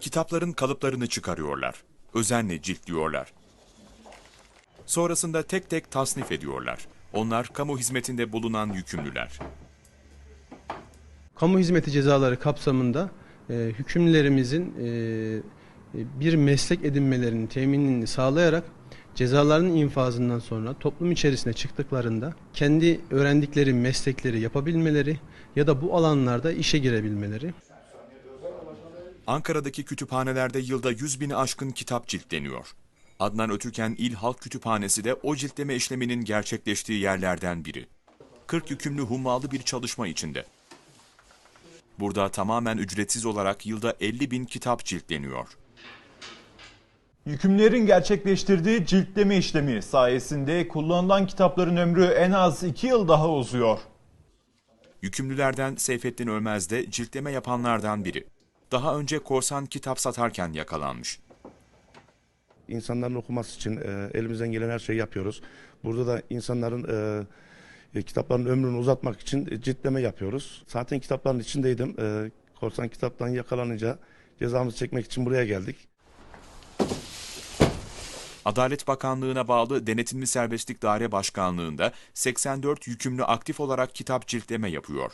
Kitapların kalıplarını çıkarıyorlar. Özenle ciltliyorlar. Sonrasında tek tek tasnif ediyorlar. Onlar kamu hizmetinde bulunan yükümlüler. Kamu hizmeti cezaları kapsamında e, hükümlülerimizin e, e, bir meslek edinmelerinin teminini sağlayarak cezalarının infazından sonra toplum içerisine çıktıklarında kendi öğrendikleri meslekleri yapabilmeleri ya da bu alanlarda işe girebilmeleri. Ankara'daki kütüphanelerde yılda 100 bini aşkın kitap ciltleniyor. Adnan Ötürken İl Halk Kütüphanesi de o ciltleme işleminin gerçekleştiği yerlerden biri. 40 yükümlü hummalı bir çalışma içinde. Burada tamamen ücretsiz olarak yılda 50 bin kitap ciltleniyor. Yükümlerin gerçekleştirdiği ciltleme işlemi sayesinde kullanılan kitapların ömrü en az 2 yıl daha uzuyor. Yükümlülerden Seyfettin Ölmez de ciltleme yapanlardan biri. Daha önce korsan kitap satarken yakalanmış. İnsanların okuması için e, elimizden gelen her şeyi yapıyoruz. Burada da insanların e, e, kitapların ömrünü uzatmak için e, ciltleme yapıyoruz. Zaten kitapların içindeydim. E, korsan kitaptan yakalanınca cezamızı çekmek için buraya geldik. Adalet Bakanlığı'na bağlı Denetimli Serbestlik Daire Başkanlığı'nda 84 yükümlü aktif olarak kitap ciltleme yapıyor.